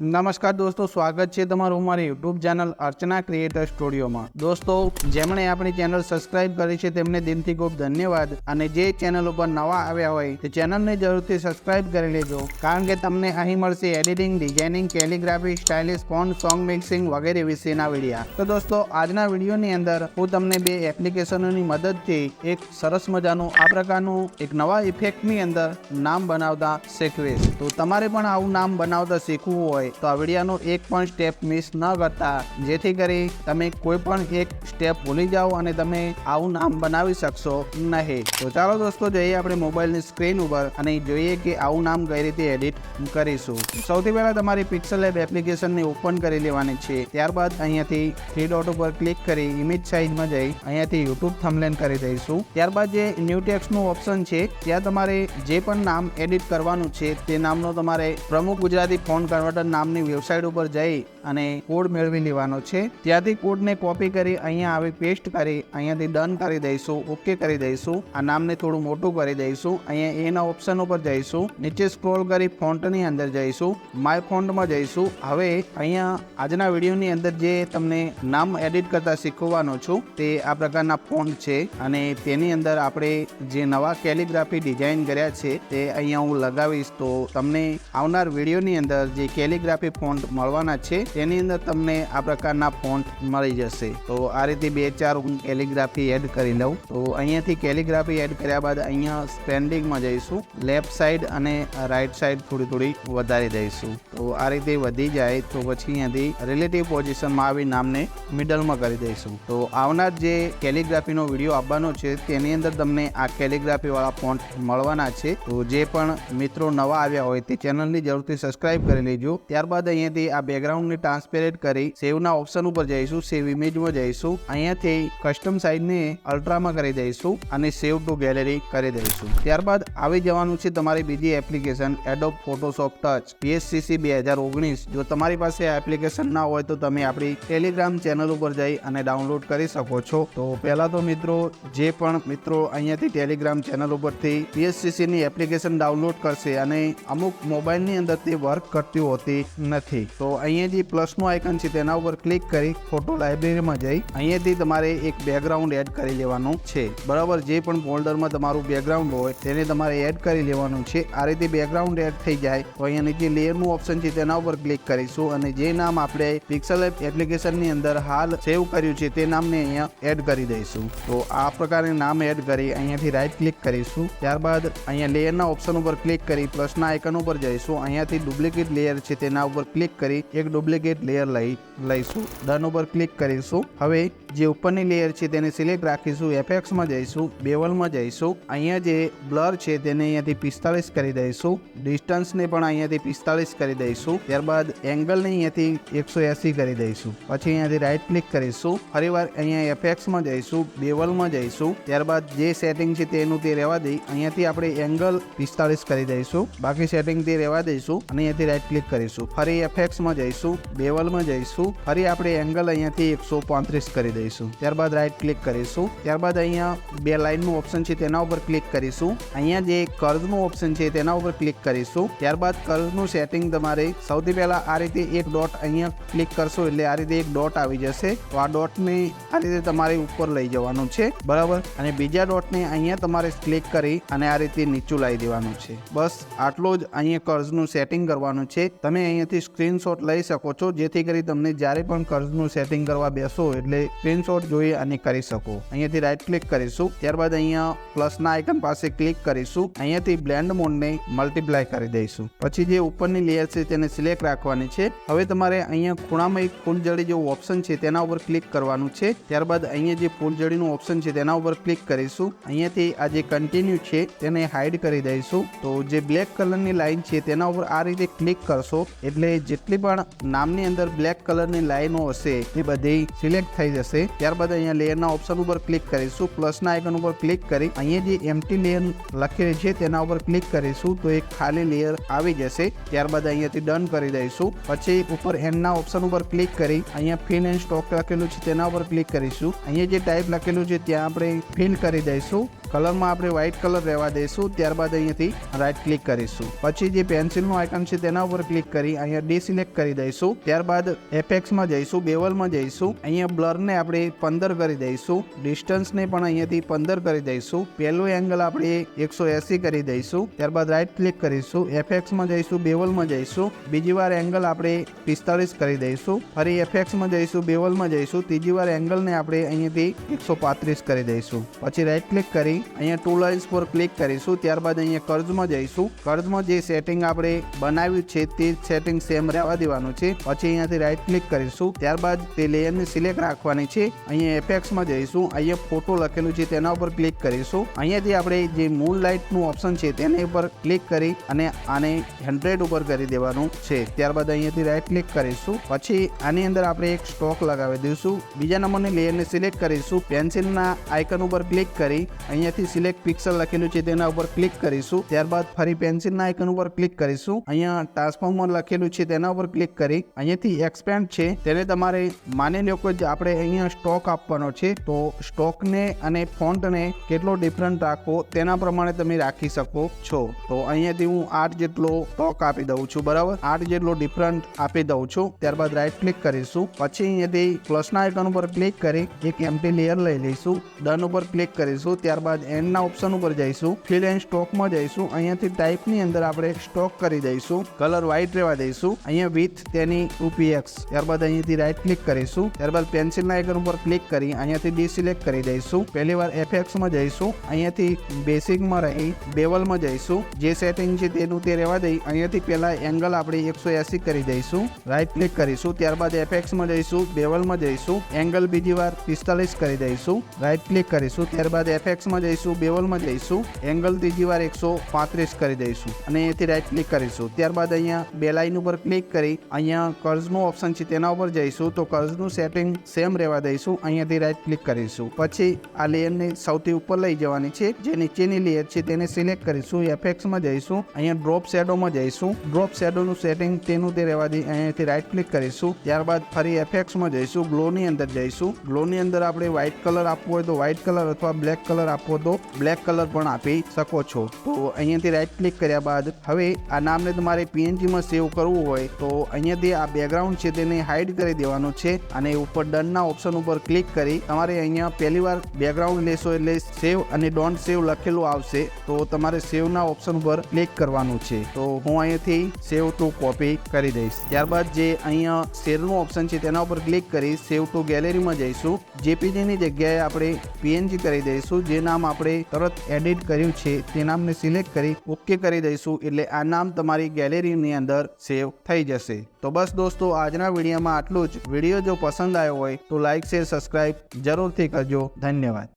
નમસ્કાર દોસ્તો, સ્વાગત છે તમારું મારી યુટ્યુબ ચેનલ અર્ચના ક્રિએટર સ્ટુડિયોમાં. દોસ્તો, જેમણે આપણી ચેનલ સબસ્ક્રાઇબ કરી છે, તેમને દિલથી ખૂબ ધન્યવાદ. અને જે ચેનલ ઉપર નવા આવ્યા હોય, તે ચેનલને જરૂરથી સબસ્ક્રાઇબ કરી લેજો. કારણ કે તમને અહીં મળશે editing, designing, calligraphy, stylish font, song mixing વગેરે વિશેના વિડીયા. તો દોસ્તો, આજના વિડીયોની અંદર હું તમને બે એપ્લિકેશનોની મદદથી એક સરસ મજાનું, આ પ્રકારનું એક નવા ઇફેક્ટની અંદર નામ બનાવતા શીખવીશ. તો તમારે પણ આવું નામ બનાવતા શીખવું હોય તો આ વિડીયોનો એક પણ સ્ટેપ મિસ ન કરતા. જેથી કરી તમે કોઈ પણ એક સ્ટેપ ભૂલી જાઓ અને તમે આવું નામ બનાવી શકશો નહીં. તો ચાલો દોસ્તો, જઈએ આપણે મોબાઈલની સ્ક્રીન ઉપર અને જોઈએ કે આવું નામ કઈ રીતે એડિટ કરીશું. સૌથી પહેલા તમારી પિક્સલ એપ એપ્લિકેશનને ઓપન કરી લેવાની છે. ત્યારબાદ અહીંયાથી થ્રી ડોટ ઉપર ક્લિક કરી ઇમેજ સાઇઝમાં જઈ અહીંયાથી યુટ્યુબ થમલેન કરી દઈશું. ત્યારબાદ જે ન્યૂ ટેક્સનું ઓપ્શન છે, ત્યાં તમારે જે પણ નામ એડિટ કરવાનું છે, તે નામનો તમારે પ્રમુખ ગુજરાતી ફોન કન્વર્ટર નામની વેબસાઇટ ઉપર જઈ અને કોડ મેળવી લેવાનો છે. ત્યાંથી કોડને કોપી કરી અહીંયા આવી પેસ્ટ કરી અહીંયાથી ડન કરી દઈશું ઓકે કરી દઈશું. આ નામને થોડું મોટું કરી દઈશું. અહીંયા એના ઓપ્શન ઉપર જઈશું. નીચે સ્ક્રોલ કરી ફોન્ટની અંદર જઈશું. માય ફોન્ટમાં જઈશું. હવે અહીંયા આજના વિડીયોની અંદર જે તમને નામ એડિટ કરતા શીખવવાનો છું, તે આ પ્રકારના ફોન્ટ છે. અને તેની અંદર આપણે જે નવા કેલિગ્રાફી ડિઝાઇન કર્યા છે, તે અહીંયા હું લગાવીશ. તો તમને આવનાર વિડીયોની અંદર જે કેલિગ્રાફી ફોન્ટ મળવાના છે. તેની અંદર તમને આ પ્રકારના ફોન્ટ મળી જશે. તો આ રીતે બે ચાર હું કેલિગ્રાફી એડ કરી લઉં. તો અહીંયાથી કેલિગ્રાફી એડ કર્યા બાદ અહીંયા સ્પેન્ડિંગમાં જઈશું. લેફ્ટ સાઈડ અને રાઈટ સાઈડ થોડી થોડી વધારી દઈશું. તો આ રીતે વધી જાય તો પછી અહીંયાથી રિલેટિવ પોઝિશનમાં આવી નામને મિડલમાં કરી દઈશું. તો આવનાર જે કેલિગ્રાફીનો વીડિયો આવવાનો છે, તેની અંદર તમને આ કેલિગ્રાફીવાળા ફોન્ટ મળવાના છે. તો જે પણ મિત્રો નવા આવ્યા હોય તે ચેનલની જરૂરથી સબસ્ક્રાઇબ કરી લેજો. ત્યારબાદ અહીંયાથી આ બેકગ્રાઉન્ડને ટ્રાન્સપેરેન્ટ કરી સેવના ઓપ્શન ઉપર જઈશું સેવ ઇમેજમાં જઈશું. અહીંયાથી કસ્ટમ સાઇઝને અલ્ટ્રામાં કરી દઈશું અને સેવ ટુ ગેલેરી કરી દઈશું. ત્યારબાદ આવી જવાનું છે તમારી બીજી application Adobe Photoshop touch PSCC બે હજાર ઓગણીસ. જો તમારી પાસે આ એપ્લિકેશન ના હોય તો તમે આપણી ટેલિગ્રામ ચેનલ ઉપર જઈ અને ડાઉનલોડ કરી શકો છો. તો પહેલાં તો મિત્રો, જે પણ મિત્રો અહીંયાથી ટેલિગ્રામ ચેનલ ઉપરથી પીએસસીસીની એપ્લિકેશન ડાઉનલોડ કરશે અને અમુક મોબાઈલની અંદર તે વર્ક કરતી હોતી નથી. તો અહીંયા જે પ્લસનું આઇકન છે તેના ઉપર ક્લિક કરી ફોટો લાઇબ્રેરીમાં જઈ. અહીંયાથી તમારે એક બેકગ્રાઉન્ડ એડ કરી લેવાનું છે. બરાબર, જે પણ ફોલ્ડરમાં તમારું બેકગ્રાઉન્ડ હોય તેને તમારે એડ કરી લેવાનું છે. આ રીતે બેકગ્રાઉન્ડ એડ થઈ જાય. તો અહીંયા નીચે લેયરનું ઓપ્શન છે તેના ઉપર ક્લિક કરીશું અને જે નામ આપણે પિક્સલ એપ એપ્લિકેશનની અંદર હાલ સેવ કર્યું છે તે નામને અહીંયા એડ કરી દઈશું. તો આ પ્રકારે નામ એડ કરી અહીંયાથી રાઈટ ક્લિક કરીશું. ત્યારબાદ અહીંયા લેયરના ઓપ્શન ઉપર ક્લિક કરી પ્લસના આઇકન ઉપર જઈશું. અહીંયાથી ડુપ્લિકેટ લેયર છે તેના ઉપર ક્લિક કરી એક ડુપ્લિકેટ લેયર લઈ લઈશું. ડન ઉપર ક્લિક કરીશું. હવે જે ઉપરની લેયર છે તેને સિલેક્ટ રાખીશું એફએક્સમાં જઈશું, બેવલમાં જઈશું, અહીંયા જે બ્લર છે તેને અહીંયાથી પિસ્તાળીસ કરી દઈશું ડિસ્ટન્સને પણ અહીંયાથી પિસ્તાળીસ કરી દઈશું, ત્યારબાદ એંગલને અહીંયાથી એકસો એંસી કરી દઈશું, પછી અહીંયાથી રાઈટ ક્લિક કરીશું, ફરીવાર અહીંયા એફએક્સમાં જઈશું, બેવલમાં જઈશું, ત્યારબાદ જે સેટિંગ છે તેનું તે રહેવા દઈ, અહીંયાથી આપણે એંગલ પિસ્તાળીસ કરી દઈશું, બાકી સેટિંગ તે રહેવા દઈશું, અને અહીંયાથી રાઇટ ક્લિક કરીશું, ફરી એફએક્સમાં જઈશું, બેવલમાં જઈશું, ફરી આપણે એંગલ અહીંયાથી એકસો પાંત્રીસ કરી દઈશું. ત્યારબાદ રાઈટ ક્લિક કરીશું. ત્યારબાદ અહીંયા બે લાઇનનું ઓપ્શન છે તેના ઉપર ક્લિક કરીશું. અહીંયા જે કર્વનું ઓપ્શન છે તેના ઉપર ક્લિક કરીશું. ત્યારબાદ કર્વનું સેટિંગ તમારે સૌથી પહેલાં આ રીતે એક ડોટ અહીંયા ક્લિક કરશો એટલે આ રીતે એક ડોટ આવી જશે. તો આ ડોટને આ રીતે તમારે ઉપર લઈ જવાનું છે. બરાબર? અને બીજા ડોટને અહીંયા તમારે ક્લિક કરી અને આ રીતે નીચું લાવી દેવાનું છે. બસ આટલો જ અહીંયા કર્ઝનું સેટિંગ કરવાનું છે. તમે અહીંયાથી સ્ક્રીનશોટ લઈ શકો છો. જેથી કરી તમને જ્યારે પણ કર્ઝનું સેટિંગ કરવા બેસો એટલે સ્ક્રીનશોટ જોઈ અને કરી શકો. અહીંયાથી રાઈટ ક્લિક કરીશું. ત્યારબાદ અહીંયા પ્લસના આઇકન પાસે ક્લિક કરીશું. અહીંયાથી બ્લેન્ડ મોડને મલ્ટીપ્લાય કરી દઈશું. પછી જે ઉપરની લેયર છે તેને સિલેક્ટ રાખવાની છે. હવે તમારે અહીંયા ખૂણામાં એક ફૂલજડી જેવું ઓપ્શન છે તેના ઉપર ક્લિક કરવાનું છે. ત્યારબાદ અહીંયા જે ફૂલજડીનું ઓપ્શન છે તેના ઉપર ક્લિક કરીશું. અહીંયાથી આ જે કન્ટિન્યુ છે તેને હાઈડ કરી દઈશું. તો જે બ્લેક કલરની લાઇન છે તેના ઉપર આ રીતે ક્લિક કરશો. એટલે જેટલી પણ નામની અંદર બ્લેક કલરની લાઇનો હશે તે બધી સિલેક્ટ થઈ જશે. ત્યારબાદ અહીંયા લેયરના ઓપ્શન ઉપર ક્લિક કરીશું. પ્લસના આઇકન ઉપર ક્લિક કરી અહીંયા જે એમટી લેયર લખેલી છે તેના ઉપર ક્લિક કરીશું તો એક ખાલી લેયર આવી જશે. ત્યારબાદ અહીંયાથી ડન કરી દઈશું. પછી ઉપર એન્ડના ઓપ્શન ઉપર ક્લિક કરી અહીંયા ફિલ એન્ડ સ્ટોક લખેલું છે તેના ઉપર ક્લિક કરીશું. અહીંયા જે ટાઈપ લખેલું છે ત્યાં આપણે ફિલ કરી દઈશું. કલરમાં આપણે વ્હાઇટ કલર રહેવા દઈશું, ત્યારબાદ અહીંયાથી રાઇટ ક્લિક કરીશું. પછી જે પેન્સિલનું આઇકન છે તેના ઉપર ક્લિક કરી અહીંયા ડિસિલેક્ટ કરી દઈશું. ત્યારબાદ એફેક્સમાં જઈશું બેવલમાં જઈશું. અહીંયા બ્લરને આપણે પંદર કરી દઈશું. ડિસ્ટન્સને પણ અહીંયાથી પંદર કરી દઈશું. પહેલું એંગલ આપણે એકસો એસી કરી દઈશું. ત્યારબાદ રાઇટ ક્લિક કરીશું. એફએક્સમાં જઈશું બેવલમાં જઈશું. બીજી વાર એંગલ આપણે પિસ્તાળીસ કરી દઈશું. ફરી એફએક્સમાં જઈશું બેવલમાં જઈશું. ત્રીજી વાર એંગલને આપણે અહીંયાથી એકસો પાંત્રીસ કરી દઈશું. પછી રાઇટ ક્લિક કરી અહીંયા ટુ લાઇન્સ પર ક્લિક કરીશું. ત્યારબાદ અહીંયા કર્જમાં જઈશું. કર્જમાં જે સેટિંગ આપણે બનાવ્યું છે તે સેટિંગ સેમ રહેવા દેવાનું છે. પછી અહીંયાથી રાઈટ ક્લિક કરીશું. ત્યારબાદ તે લેયરને સિલેક્ટ રાખવાની છે. અહીંયા એફેક્સમાં જઈશું. અહીંયા ફોટો લખેલું છે તેના ઉપર ક્લિક કરીશું. અહીંયાથી આપણે જે મૂળ લાઇટનું ઓપ્શન છે તેની ઉપર ક્લિક કરી અને આને હંડ્રેડ ઉપર કરી દેવાનું છે. ત્યારબાદ અહીંયાથી રાઈટ ક્લિક કરીશું. પછી આની અંદર આપણે એક સ્ટોક લગાવી દઈશું. બીજા નંબરની લેયરને સિલેક્ટ કરીશું. પેન્સિલના આઇકન ઉપર ક્લિક કરી અહીંયાથી સિલેક્ટ પિક્સલ લખેલું છે, તેના ઉપર ક્લિક કરીશું. ત્યારબાદ ફરી પેન્સિલના આઇકન ઉપર ક્લિક કરીશું. અહીંયા ટ્રાન્સફોર્મર લખેલું છે, તેના ઉપર ક્લિક કરી. અહીંયાથી એક્સપેન્ડ છે. તેને તમારે માની લો કે આપણે અહીંયા સ્ટોક આપવાનો છે, તો સ્ટોકને અને ફોન્ટને કેટલો ડિફરન્ટ રાખવો, તેના પ્રમાણે તમે રાખી શકો છો. તો અહીંયાથી હું આઠ જેટલો સ્ટોક આપી દઉં છું, બરાબર? આઠ જેટલો ડિફરન્ટ આપી દઉં છું. ત્યારબાદ રાઈટ ક્લિક કરીશું. પછી અહીંયાથી પ્લસના આઇકન ઉપર ક્લિક કરી, એક એમ્પટી લેયર લઈ લઈશું. ડન ઉપર ક્લિક કરીશું. ત્યારબાદ એન્ડના ઓપ્શન ઉપર જઈશું. ફિલ એન્ડ સ્ટોકમાં જઈશું. અહીંયાથી ટાઈપની અંદર આપણે સ્ટોક કરી દઈશું. કલર વ્હાઇટ રહેવા દઈશું. અહીંયા વિથ તેની યુપીએક્સ ત્યારબાદ અહીંયાથી રાઈટ ક્લિક કરીશું. ત્યારબાદ પેન્સિલના આઇકન ઉપર ક્લિક કરી અહીંયાથી ડિસિલેક્ટ કરી દઈશું. પહેલી વાર એફએક્સમાં જઈશું. અહીંયાથી બેસિકમાં રહી બેવલમાં જઈશું. જે સેટિંગ છે તેનું તે રહેવા દઈ અહીંયાથી પહેલાં એંગલ આપણે એકસો એસી કરી દઈશું. રાઈટ ક્લિક કરીશું. ત્યારબાદ એફએક્સમાં જઈશું. બેવલમાં જઈશું. એંગલ બીજી વાર પિસ્તાલીસ કરી દઈશું. રાઈટ ક્લિક કરીશું. ત્યારબાદ એફએક્સમાં જઈશું બેવલમાં જઈશું એંગલ ત્રીજી વાર એકસો પાંત્રીસ કરી દઈશું અને અહીંયાથી રાઈટ ક્લિક કરીશું. ત્યારબાદ અહીંયા બે લાઈન ઉપર ક્લિક કરી, અહીંયા કર્ઝનું ઓપ્શન છે તેના ઉપર જઈશું, તો કર્ઝનું સેટિંગ સેમ રહેવા દઈશું, અહીંયાથી રાઈટ ક્લિક કરીશું. પછી આ લેયરને સૌથી ઉપર લઈ જવાની છે, જે નીચેની લેયર છે તેને સિલેક્ટ કરીશું એફેક્સમાં જઈશું, અહીંયા ડ્રોપ શેડોમાં જઈશું. ડ્રોપ શેડોનું સેટિંગ તેનું તે રહેવા દઈ, અહીંયાથી રાઈટ ક્લિક કરીશું. ત્યારબાદ ફરી એફેક્સમાં જઈશું ગ્લોની અંદર જઈશું. ગ્લોની અંદર આપણે વ્હાઇટ કલર આપવો હોય તો વ્હાઇટ કલર અથવા બ્લેક કલર આપવો તો બ્લેક કલર પણ આપી શકો છો. તો અહીંયાથી રાઈટ ક્લિક કર્યા બાદ હવે આ નામને તમારે પીએનજીમાં સેવ કરવું હોય તો અહીંયાથી આ બેકગ્રાઉન્ડ છે તેને હાઈડ કરી દેવાનું છે અને ઉપર ડનના ઓપ્શન ઉપર ક્લિક કરી તમારે અહીંયા પહેલી વાર બેકગ્રાઉન્ડ લેશો એટલે સેવ અને ડોન્ટ સેવ લખેલું આવશે. તો તમારે સેવના ઓપ્શન ઉપર ક્લિક કરવાનું છે. તો હું અહીંયાથી સેવ ટુ કોપી કરી દઈશ. ત્યારબાદ જે અહીંયા શેરનું ઓપ્શન છે તેના ઉપર ક્લિક કરી સેવ ટુ ગેલેરીમાં જઈશું. જેપીજીની જગ્યાએ આપણે પીએનજી કરી દઈશું. જે આપણે તરત એડિટ કર્યું છે. તે નામને સિલેક્ટ કરી ઓકે કરી દઈશું. એટલે આ નામ તમારી ગેલેરીની અંદર સેવ થઈ જશે. તો બસ દોસ્તો, આજના વિડીયોમાં આટલું જ. વીડિયો જો પસંદ આવ્યો હોય તો લાઇક શેર સબસ્ક્રાઈબ જરૂરથી કરજો. ધન્યવાદ.